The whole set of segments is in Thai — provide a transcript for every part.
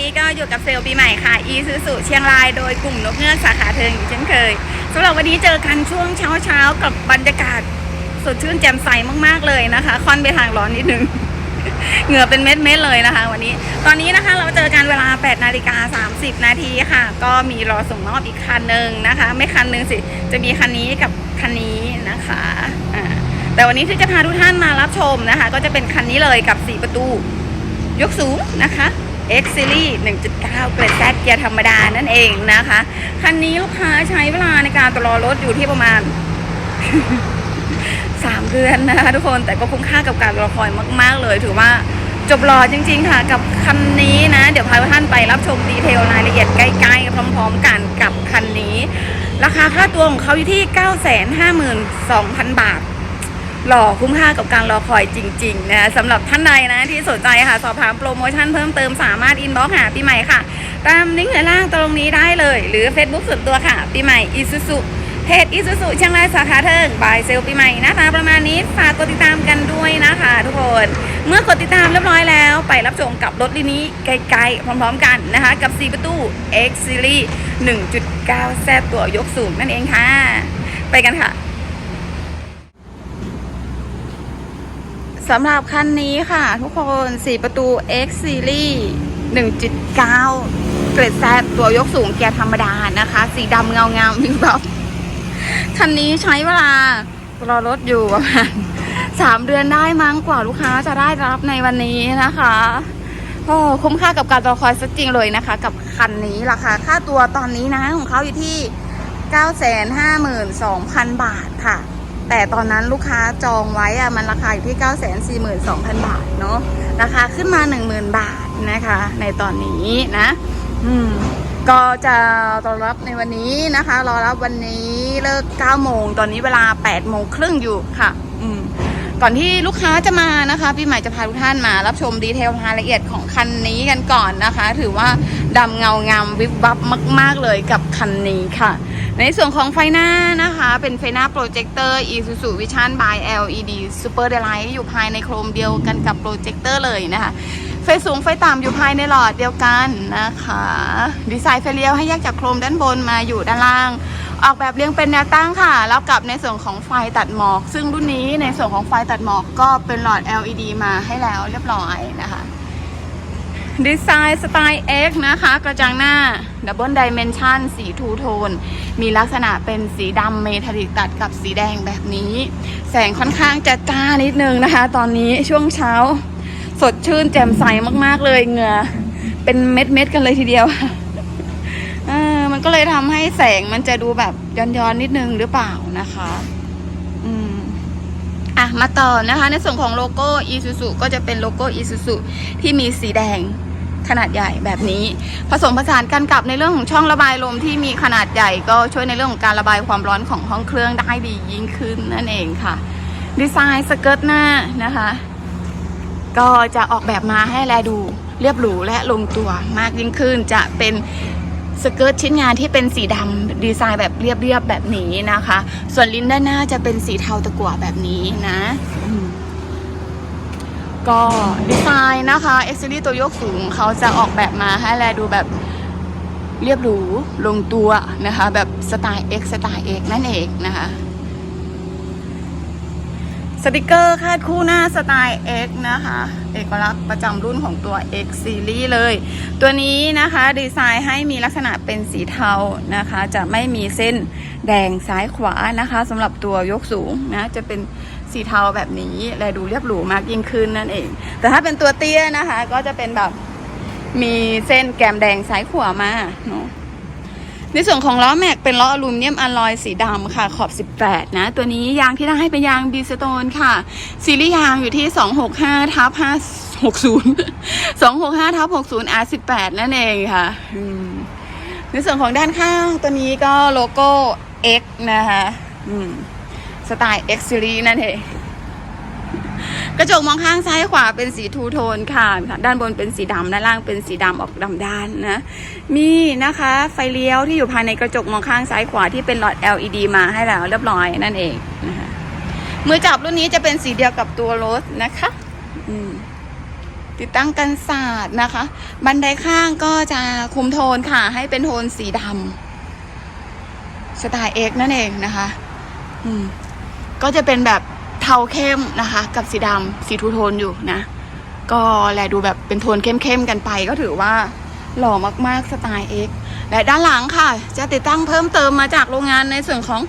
นี้ก็อยู่กับเซลล์ปีใหม่ค่ะ อีซูซูเชียงรายโดยกลุ่มนกเงือกสาขาเทิงอยู่เช่นเคยสำหรับวันนี้เจอกันช่วงเช้าเช้ากับบรรยากาศสดชื่นแจ่มใสมากๆเลยนะคะ ค่อนไปทางร้อนนิดนึง เหงื่อเป็นเม็ดๆเลยนะคะ วันนี้ ตอนนี้นะคะเราเจอกันเวลา8นาฬิกา30 นาทีค่ะ ก็มีรอส่งมอบอีกคันหนึ่งนะคะ ไม่คันหนึ่งสิ จะมีคันนี้กับคันนี้นะคะอ่าแต่วันนี้ที่จะพาทุกท่านมารับชมนะคะ ก็จะเป็นคันนี้เลยกับ 4 ประตู ยกสูงนะคะ X Series 1.9 เกรดแซเกียร์ธรรมดานั่นเองนะคะ คันนี้ลูกค้าใช้เวลาในการตรอรถอยู่ที่ประมาณสามเดือนนะคะทุกคนแต่ก็คุ้มค่ากับการรอคอยมาก ๆ เลยถือว่าจบรอจริง ๆ ค่ะกับคันนี้นะ เดี๋ยวพาท่านไปรับชมดีเทลรายละเอียดใกล้ๆพร้อม ๆ กันกับคันนี้ ราคาค่าตัวของเขาอยู่ที่ 952,000 บาท หล่อคุ้มค่ากับการรอคอยจริงๆนะสำหรับท่านใดนะที่สนใจค่ะ สอบถามโปรโมชั่นเพิ่มเติมสามารถอินบ็อกหาปีใหม่ค่ะ ตามลิงก์ในล่างตรงนี้ได้เลย หรือ Facebook ส่วนตัวค่ะ ปีใหม่อีซูซูเพจอีซูซูเชียงรายสาขาเทิงบายเซลปีใหม่นะคะประมาณนี้ฝากกดติดตามกันด้วยนะคะ ทุกคน เมื่อกดติดตามเรียบร้อยแล้ว ไปรับชมกับรถลีนี้ไกลๆพร้อมๆกันนะคะ กับ 4 ประตู X Series 1.9แซตัว ยกสูงนั่นเองค่ะ ไปกันค่ะ สำหรับคันนี้ค่ะ ทุกคน 4 ประตู X Series 1.9 เกรดแซดตัวยกสูงเกียร์ธรรมดานะคะ สีดำเงางามวิบวับคันนี้ใช้เวลารอรถอยู่ประมาณสามเดือนได้มั้งกว่าลูกค้าจะได้รับในวันนี้นะคะโอ้คุ้มค่ากับการรอคอยสักจริงเลยนะคะ กับคันนี้ราคาค่าตัวตอนนี้นะ ของเขาอยู่ที่ 952,000 บาทค่ะ แต่ตอนนั้นลูกค้าจองไว้อะมันราคาอยู่ที่ 942,000 บาทเนาะราคาขึ้นมา 10,000 บาทนะคะ ในตอนนี้นะ อืมก็จะรอรับในวันนี้นะคะ รอรับวันนี้เลิก9โมง ตอนนี้เวลา8โมงครึ่งอยู่ค่ะ อืมก่อนที่ลูกค้าจะมานะคะพี่ใหม่จะพาทุกท่านมา รับชมดีเทลรายละเอียดของคันนี้กันก่อนนะคะ ถือว่าดำเงางามวิบวับมาก ๆเลยกับคันนี้ค่ะ ในส่วนของไฟหน้านะคะ เป็นไฟหน้าโปรเจคเตอร์ Isuzu Vision by LED Super Daylight อยู่ภายในโครมเดียวกันกับโปรเจคเตอร์เลยนะคะ ไฟสูงไฟต่ำอยู่ภายในหลอดเดียวกันนะคะ ดีไซน์ไฟเลี้ยวให้แยกจากโครมด้านบนมาอยู่ด้านล่าง ออกแบบเรียงเป็นแนวตั้งค่ะ แล้วกับในส่วนของไฟตัดหมอก ซึ่งรุ่นนี้ในส่วนของไฟตัดหมอกก็เป็นหลอด LED มาให้แล้วเรียบร้อยนะคะ ดีไซน์สไตล์ X นะคะ กระจังหน้า Double Dimension สีทูโทน มีลักษณะเป็นสีดำเมทัลลิกตัดกับสีแดงแบบนี้ แสงค่อนข้างจะจ้านิดนึงนะคะ ตอนนี้ช่วงเช้า สดชื่นแจ่มใสมากๆเลยเหงื่อเป็นเม็ดๆกันเลยทีเดียวมันก็เลยทำให้แสงมันจะดูแบบย้อนๆนิดนึงหรือเปล่านะคะอืมอะมาต่อนะคะในส่วนของโลโก้ Isuzu ก็จะเป็นโลโก้ Isuzu ที่มีสีแดง ขนาดใหญ่แบบนี้ ผสมผสานกันกับในเรื่องของช่องระบายลมที่มีขนาดใหญ่ก็ช่วยในเรื่องของการระบายความร้อนของห้องเครื่องได้ดียิ่งขึ้นนั่นเองค่ะ ดีไซน์สเกิร์ตหน้านะคะ ก็จะออกแบบมาให้แลดูเรียบหรูและลงตัวมากยิ่งขึ้นจะเป็นสเกิร์ตชิ้นงานที่เป็นสีดำดีไซน์แบบเรียบๆแบบนี้นะคะ ส่วนลิ้นด้านหน้าจะเป็นสีเทาตะกั่วแบบนี้นะอื ก็ดีไซน์นะคะเอ็กซ์ซีตัวโยกสูงเขาจะออกแบบมาให้แลดูแบบเรียบหรูลงตัวนะคะ แบบสไตล์ X สไตล์ X นั่นเองนะคะ สติกเกอร์คาดคู่หน้าสไตล์ X นะคะ เอกลักษณ์ประจำรุ่นของตัว X Series เลย ตัวนี้นะคะดีไซน์ให้มีลักษณะเป็นสีเทานะคะ จะไม่มีเส้นแดงซ้ายขวานะคะสำหรับตัวยกสูงนะ จะเป็น สีเทาแบบนี้และดูเรียบหรูมากยิ่งขึ้นนั่นเอง แต่ถ้าเป็นตัวเตี้ยนะคะ ก็จะเป็นแบบมีเส้นแกมแดงซ้ายขวามาเนาะในส่วนของล้อแม็กเป็นล้ออลูมิเนียมอลลอยสีดำค่ะขอบ 18 นะ ตัวนี้ยางที่ได้ให้เป็นยางบีสโตนค่ะ ซีรีส์ยางอยู่ที่ 265ทับ560 265ทับ60 R18 นั่นเองค่ะ ในส่วนของด้านข้างตัวนี้ก็โลโก้ X นะคะ อืม สไตล์ X Series นั่นเองกระจกมองข้างซ้ายขวาเป็นสีทูโทนค่ะ ด้านบนเป็นสีดำด้านล่างเป็นสีดำออกดำด้านนะ มีนะคะไฟเลี้ยวที่อยู่ภายในกระจกมองข้างซ้ายขวาที่เป็นหลอด LED มาให้แล้วเรียบร้อยนั่นเองนะคะมือจับรุ่นนี้จะเป็นสีเดียวกับตัวรถนะคะติดตั้งกันศาสตร์นะคะ บันไดข้างก็จะคุมโทนค่ะ ให้เป็นโทนสีดำสไตล์เอกนั่นเองนะคะ อืม ก็จะเป็นแบบเทาเข้มนะคะ กับสีดำสีทูโทนอยู่นะ ก็แลดูแบบเป็นโทนเข้มๆกันไป ก็ถือว่าหล่อมากๆสไตล์เอกและด้านหลังค่ะ จะติดตั้งเพิ่มเติมมาจากโรงงานในส่วนของ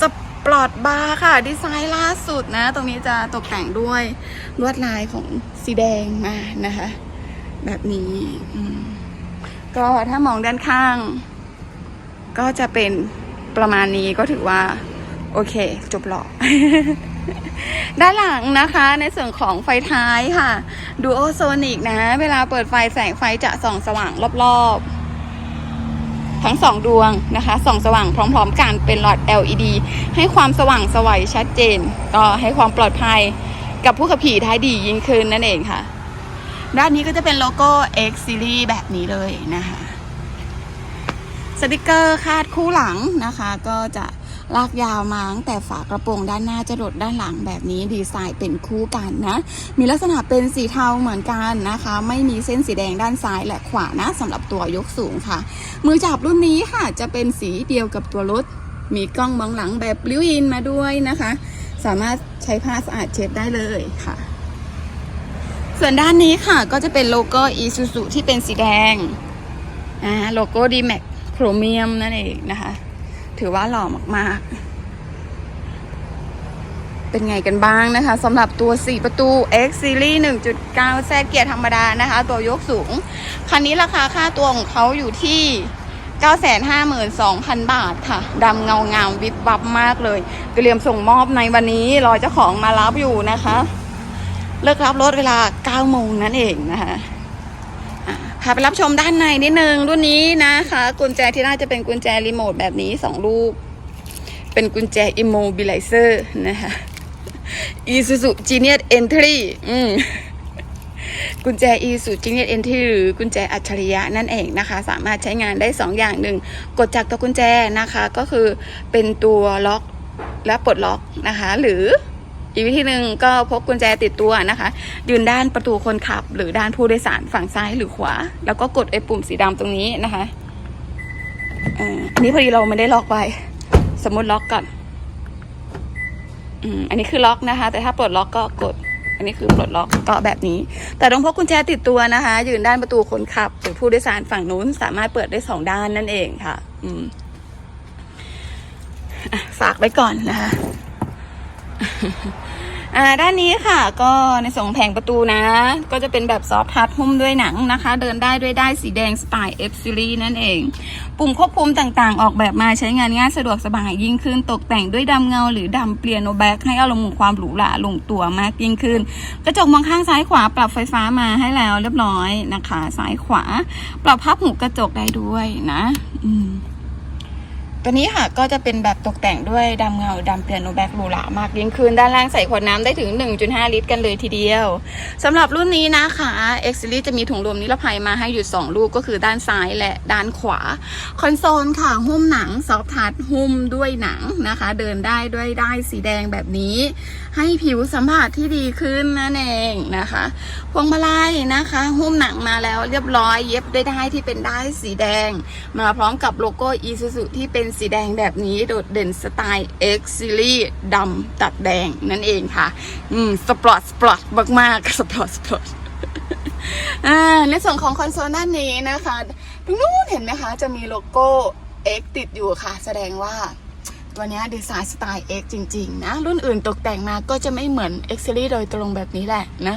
สปอร์ตบาร์ค่ะ ดีไซน์ล่าสุดนะ ตรงนี้จะตกแต่งด้วยลวดลายของสีแดงมานะคะ แบบนี้ก็ถ้ามองด้านข้าง ก็จะเป็นประมาณนี้ก็ถือว่า โอเค จบหล่อด้านหลังนะคะ ในส่วนของไฟท้ายค่ะดูโอโซนิกนะ เวลาเปิดไฟแสงไฟจะส่องสว่างรอบๆ ทั้งสองดวงนะคะส่องสว่างพร้อมๆกันเป็นหลอด LED ให้ความสว่างสวัยชัดเจน ก็ให้ความปลอดภัยกับผู้ขับขี่ท้ายดียิ่งขึ้นนั่นเองค่ะ ด้านนี้ก็จะเป็นโลโก้ X Series แบบนี้เลยนะคะสติกเกอร์คาดคู่หลังนะคะ ก็จะ ลากยาวมาตั้งแต่ฝากระโปรงด้านหน้าจะหลดด้านหลังแบบนี้ดีไซน์เป็นคู่กันนะ มีลักษณะเป็นสีเทาเหมือนกันนะคะ ไม่มีเส้นสีแดงด้านซ้ายและขวานะสำหรับตัวยกสูงค่ะ มือจับรุ่นนี้ค่ะจะเป็นสีเดียวกับตัวรถ มีกล้องมองหลังแบบลิวอินมาด้วยนะคะ สามารถใช้ผ้าสะอาดเช็ดได้เลยค่ะ ส่วนด้านนี้ค่ะก็จะเป็นโลโก้ Isuzu ที่เป็นสีแดงอ่าโลโก้ D-Max โครเมียมนั่นเองนะคะ ถือว่าหล่อมากๆ เป็นไงกันบ้างนะคะสำหรับตัว 4 ประตู X Series 1.9แซดเกียร์ธรรมดานะคะ ตัวยกสูง คันนี้ราคาค่าตัวของเขาอยู่ที่952,000 บาทค่ะ ดำเงางามวิบวับมากเลยเตรียมส่งมอบในวันนี้ รอเจ้าของมารับอยู่นะคะ เลิกรับรถเวลา 9 โมงนั่นเองนะคะ พาไปรับชมด้านในนิดนึงรุ่นนี้นะคะ กุญแจที่น่าจะเป็นกุญแจรีโมทแบบนี้2ลูก เป็นกุญแจ immobilizer นะคะ Isuzu Genius Entry อืมกุญแจ Isuzu Genius Entry หรือกุญแจอัจฉริยะนั่นเองนะคะ สามารถใช้งานได้ 2 อย่างหนึ่งกดจากตัวกุญแจนะคะ ก็คือเป็นตัวล็อกและปลดล็อกนะคะ หรือ อีกวิธีหนึ่งก็พกกุญแจติดตัวนะคะ ยืนด้านประตูคนขับ หรือด้านผู้โดยสารฝั่งซ้ายหรือขวา แล้วก็กดไอ้ปุ่มสีดำตรงนี้นะคะอันนี้พอดีเราไม่ได้ล็อกไว้ สมมติล็อกก่อนอันนี้คือล็อกนะคะ แต่ถ้าปลดล็อกก็กด อันนี้คือปลดล็อกก็แบบนี้ แต่ต้องพกกุญแจติดตัวนะคะ ยืนด้านประตูคนขับ หรือผู้โดยสารฝั่งนู้นสามารถเปิดได้สองด้านนั่นเองค่ะ อืมอะฝากไว้ก่อนนะคะ อ่าด้านนี้ค่ะก็ในส่วนของแผงประตูนะ ก็จะเป็นแบบซอฟต์ทัชหุ้มด้วยหนังนะคะ เดินได้ด้วยได้สีแดงสไตล์ F Series นั่นเอง ปุ่มควบคุมต่างๆ ออกแบบมาใช้งานง่ายสะดวกสบายยิ่งขึ้น ตกแต่งด้วยดำเงาหรือดำเปลี่ยนโนแบ็กให้อารมณ์ของความหรูหราลงตัวมากยิ่งขึ้น กระจกมองข้างซ้ายขวาปรับไฟฟ้ามาให้แล้วเรียบร้อยนะคะ ซ้ายขวา ปรับพับหูกระจกได้ด้วยนะ อืม ตัวนี้ค่ะก็จะเป็นแบบตกแต่งด้วยดำเงาดำเปลี่ยนโนแบ็กหรูหรามากยิ่งขึ้นด้านล่างใส่ขวดน้ำได้ถึง 1.5 ลิตรกันเลยทีเดียวสำหรับรุ่นนี้นะคะ X Series จะมีถุงลมนิรภัยมาให้อยู่ 2 ลูกก็คือด้านซ้ายและด้านขวา คอนโซลค่ะ หุ้มหนังซอฟทัชหุ้มด้วยหนังนะคะ เดินได้ด้วยได้สีแดงแบบนี้ให้ผิวสัมผัสที่ดีขึ้นนั่นเองนะคะ พวงมาลัยนะคะ หุ้มหนังมาแล้วเรียบร้อยเย็บด้วยได้ายที่เป็นได้ายสีแดง มาพร้อมกับโลโก้ Isuzu ที่เป็นสีแดงแบบนี้โดดเด่นสไตล์ X Series ดำตัดแดงนั่นเองค่ะ อืมสปอร์ตสปอร์ตมากๆสปอร์ตสปอร์ตในส่วนของคอนโซลด้านนี้นะคะตรงนู้นเห็นไหมคะ จะมีโลโก้ X ติดอยู่ค่ะ แสดงว่า ตัวนี้ดีไซน์สไตล์ X จริง ๆ นะ รุ่นอื่นตกแต่งมาก็จะไม่เหมือน X Series โดยตรงแบบนี้แหละนะ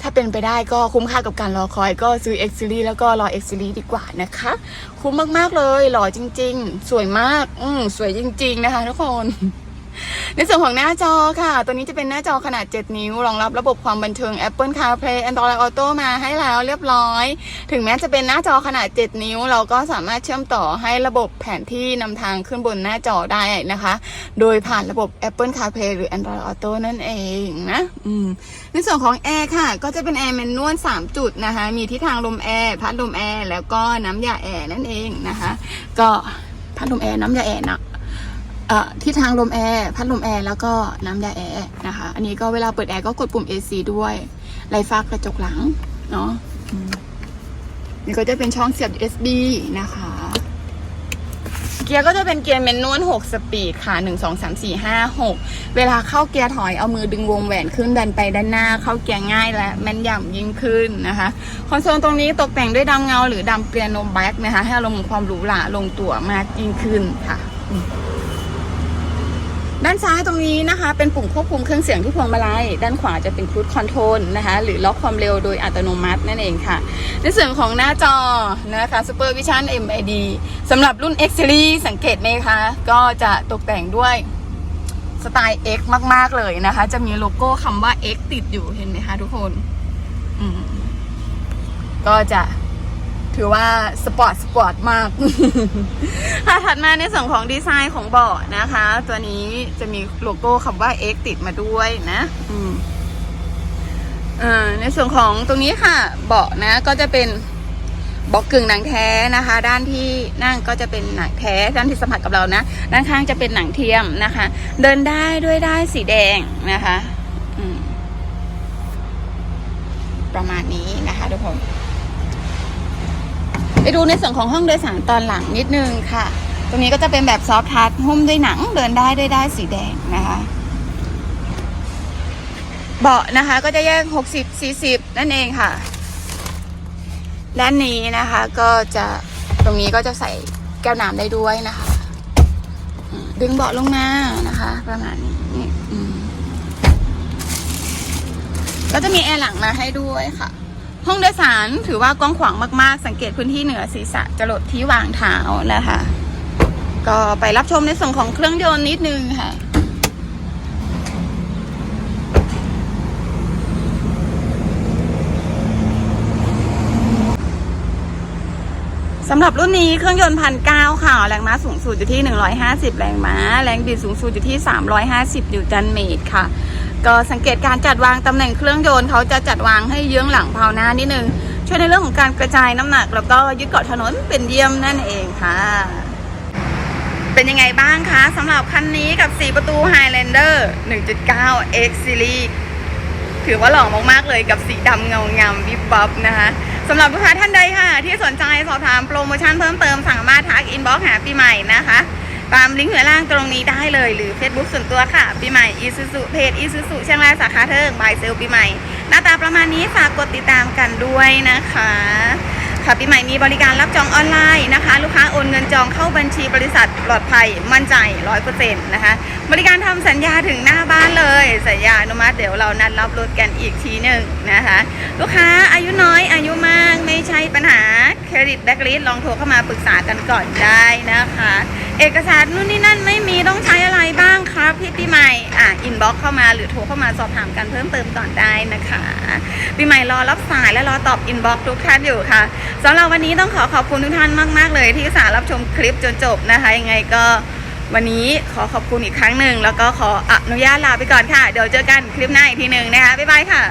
ถ้าเป็นไปได้ก็คุ้มค่ากับการรอคอย ก็ซื้อ X Series แล้วก็รอ X Series ดีกว่านะคะ คุ้มมากๆเลย หล่อจริง ๆ สวยมาก อืมสวยจริง ๆ นะคะทุกคน ในส่วนของหน้าจอค่ะ ตัวนี้จะเป็นหน้าจอขนาด 7 นิ้ว รองรับระบบความบันเทิง Apple CarPlay Android Auto มาให้แล้วเรียบร้อย ถึงแม้จะเป็นหน้าจอขนาด 7 นิ้ว เราก็สามารถเชื่อมต่อให้ระบบแผนที่นำทางขึ้นบนหน้าจอได้นะคะ โดยผ่านระบบ Apple CarPlay หรือ Android Auto นั่นเองนะในส่วนของแอร์ค่ะ ก็จะเป็นแอร์แมนนวล3จุดนะคะ มีทิศทางลมแอร์พัดลมแอร์แล้วก็น้ำยาแอร์นั่นเองนะคะ ก็พัดลมแอร์น้ำยาแอร์นะเอ่อ ที่ทางลมแอร์พัดลมแอร์แล้วก็น้ำยาแอร์นะคะ อันนี้ก็เวลาเปิดแอร์ก็กดปุ่ม AC ด้วยไลฟ้ากระจกหลังเนาะอืมนี่ก็จะเป็นช่องเสียบ USB นะคะ เกียร์ก็จะเป็นเกียร์แมนนวล6สปีดค่ะ1 2 3 4 5 6 เวลาเข้าเกียร์ถอยเอามือดึงวงแหวนขึ้นดันไปด้านหน้า เข้าเกียร์ง่ายและแม่นยำยิ่งขึ้นนะคะ คอนโซลตรงนี้ตกแต่งด้วยดำเงาหรือดำเปียโนแบ็กนะคะ ให้อารมณ์ของความหรูหราลงตัวมากยิ่งขึ้นค่ะอืม ด้านซ้ายตรงนี้นะคะ เป็นปุ่มควบคุมเครื่องเสียงที่พวงมาลัยด้านขวาจะเป็นครู i คอนโทรลนะคะหรือล็อกความเร็วโดยอัตโนมัตินั่นเองค่ะ ในส่วนของหน้าจอนะคะ Super Vision MID สำหรับรุ่น X Series สังเกตไหมคะ ก็จะตกแต่งด้วยสไตล์ X มาก ๆ เลยนะคะ จะมีโลโก้คำว่า X ติดอยู่เห็นไหมคะทุกคนก็จะ ถือว่าสปอร์ตสปอร์ตมากค่ะถัดมาในส่วนของดีไซน์ของเบาะนะคะ ตัวนี้จะมีโลโก้คำว่า X ติดมาด้วยนะอืมอ่าในส่วนของตรงนี้ค่ะ เบาะนะก็จะเป็นเบาะกึ่งหนังแท้นะคะ ด้านที่นั่งก็จะเป็นหนังแท้ด้านที่สัมผัสกับเรานะ ด้านข้างจะเป็นหนังเทียมนะคะ เดินได้ด้วยได้สีแดงนะคะประมาณนี้นะคะทุกคน ไปดูในส่วนของห้องโดยสารตอนหลังนิดนึงค่ะ ตรงนี้ก็จะเป็นแบบซอฟท์ทัชหุ้มด้วยหนังเดินได้ด้วยได้สีแดงนะคะเบาะนะคะก็จะแยก 60 40 นั่นเองค่ะ ด้านนี้นะคะก็จะตรงนี้ก็จะใส่แก้วน้ำได้ด้วยนะคะ ดึงเบาะลงมานะคะ ประมาณนี้ก็จะมีแอร์หลังมาให้ด้วยค่ะ ห้องโดยสารถือว่ากว้างขวางมากๆ สังเกตพื้นที่เหนือศีรษะจรดที่วางเท้านะคะ ก็ไปรับชมในส่วนของเครื่องยนต์นิดนึงค่ะ สำหรับรุ่นนี้เครื่องยนต์พันเก้าค่ะ แรงม้าสูงสุดอยู่ที่ 150 แรงม้า แรงบิดสูงสุดอยู่ที่ 350 นิวตันเมตรค่ะ ก็สังเกตการจัดวางตำแหน่งเครื่องยนต์เขาจะจัดวางให้เยื้องหลังเพาหน้านิดนึง ช่วยในเรื่องของการกระจายน้ำหนัก แล้วก็ยึดเกาะถนนเป็นเยี่ยมนั่นเองค่ะ เป็นยังไงบ้างคะสำหรับคันนี้กับ 4 ประตู Highlander 1.9 X Series ถือว่าหล่อมากๆเลยกับสีดำเงางามวิบวับนะคะ สำหรับลูกค้าท่านใดค่ะ ที่สนใจสอบถามโปรโมชั่นเพิ่มเติมสามารถทักอินบ็อกหาปีใหม่นะคะ ตามลิงก์เหนือล่างตรงนี้ได้เลยหรือ Facebook ส่วนตัวค่ะ ปีใหม่อีซูซูเพจอีซูซูเชียงรายสาขาเทิงบายเซลปีใหม่ หน้าตาประมาณนี้ฝากกดติดตามกันด้วยนะคะ ค่ะปีใหม่มีบริการรับจองออนไลน์นะคะ ลูกค้าโอนเงินจองเข้าบัญชีบริษัทปลอดภัยมั่นใจร้อยเปอร์เซ็นต์นะคะ บริการทำสัญญาถึงหน้าบ้านเลย สัญญาอนุมัติเดี๋ยวเรานัดรับรถกันอีกทีหนึ่งนะคะ ลูกค้าอายุน้อยอายุมากไม่ใช่ปัญหาเครดิตแบ็กลิสลองโทรเข้ามาปรึกษากันก่อนได้นะคะเอกสารนู่นนี่นั่นไม่มีต้องใช้อะไรบ้างครับพี่ปีใหม่อะอินบ็อกเข้ามาหรือโทรเข้ามาสอบถามกันเพิ่มเติมก่อนได้นะคะปีใหม่รอรับสายและรอตอบอินบ็อกทุกท่านอยู่ค่ะสำหรับวันนี้ต้องขอขอบคุณทุกท่านมาก ๆ เลยที่สารับชมคลิปจนจบนะคะยังไงก็วันนี้ขอขอบคุณอีกครั้งหนึ่งแล้วก็ขออนุญาตลาไปก่อนค่ะ เดี๋ยวเจอกันคลิปหน้าอีกทีหนึ่งนะคะบ๊ายบายค่ะ